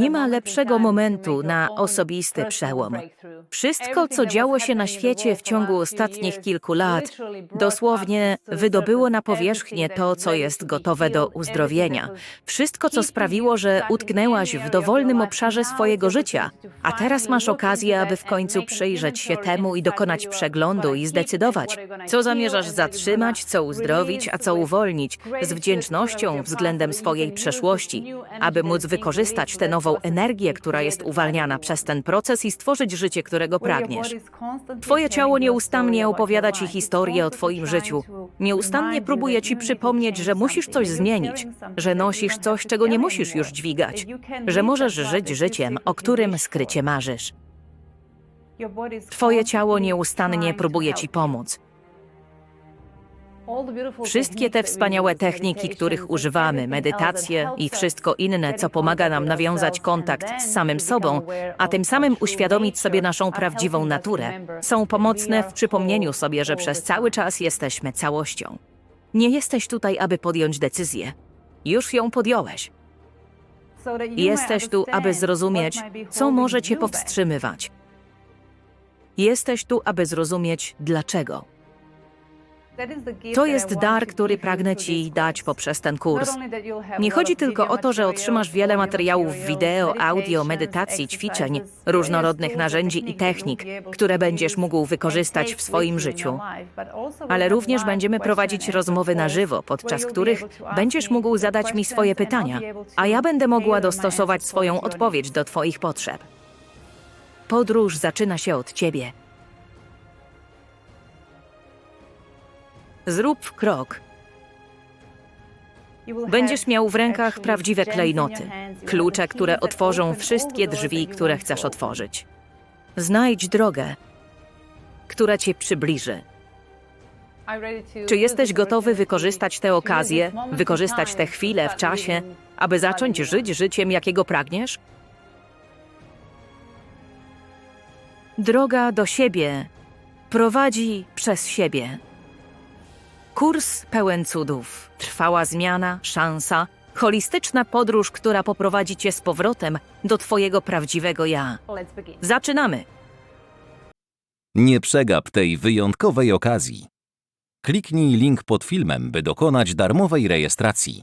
Nie ma lepszego momentu na osobisty przełom. Wszystko, co działo się na świecie w ciągu ostatnich kilku lat, dosłownie wydobyło na powierzchnię to, co jest gotowe do uzdrowienia. Wszystko, co sprawiło, że utknęłaś w dowolnym obszarze swojego życia, a teraz masz okazję, aby w końcu przyjrzeć się temu i dokonać przeglądu i zdecydować, co zamierzasz zatrzymać, co uzdrowić, a co uwolnić z wdzięcznością względem swojej przeszłości, aby móc wykorzystać tę nową energię, która jest uwalniana przez ten proces i stworzyć życie, którego pragniesz. Twoje ciało nieustannie opowiada ci historię o Twoim życiu. Nieustannie próbuje ci przypomnieć, że musisz coś zmienić, że nosisz coś, czego nie musisz już dźwigać, że możesz żyć życiem, o którym skrycie marzysz. Twoje ciało nieustannie próbuje ci pomóc. Wszystkie te wspaniałe techniki, których używamy, medytacje i wszystko inne, co pomaga nam nawiązać kontakt z samym sobą, a tym samym uświadomić sobie naszą prawdziwą naturę, są pomocne w przypomnieniu sobie, że przez cały czas jesteśmy całością. Nie jesteś tutaj, aby podjąć decyzję. Już ją podjąłeś. Jesteś tu, aby zrozumieć, co może cię powstrzymywać. Jesteś tu, aby zrozumieć dlaczego. To jest dar, który pragnę Ci dać poprzez ten kurs. Nie chodzi tylko o to, że otrzymasz wiele materiałów wideo, audio, medytacji, ćwiczeń, różnorodnych narzędzi i technik, które będziesz mógł wykorzystać w swoim życiu, ale również będziemy prowadzić rozmowy na żywo, podczas których będziesz mógł zadać mi swoje pytania, a ja będę mogła dostosować swoją odpowiedź do Twoich potrzeb. Podróż zaczyna się od Ciebie. Zrób krok. Będziesz miał w rękach prawdziwe klejnoty, klucze, które otworzą wszystkie drzwi, które chcesz otworzyć. Znajdź drogę, która cię przybliży. Czy jesteś gotowy wykorzystać tę okazję, wykorzystać tę chwilę w czasie, aby zacząć żyć życiem, jakiego pragniesz? Droga do siebie prowadzi przez siebie. Kurs pełen cudów, trwała zmiana, szansa, holistyczna podróż, która poprowadzi cię z powrotem do twojego prawdziwego ja. Zaczynamy! Nie przegap tej wyjątkowej okazji. Kliknij link pod filmem, by dokonać darmowej rejestracji.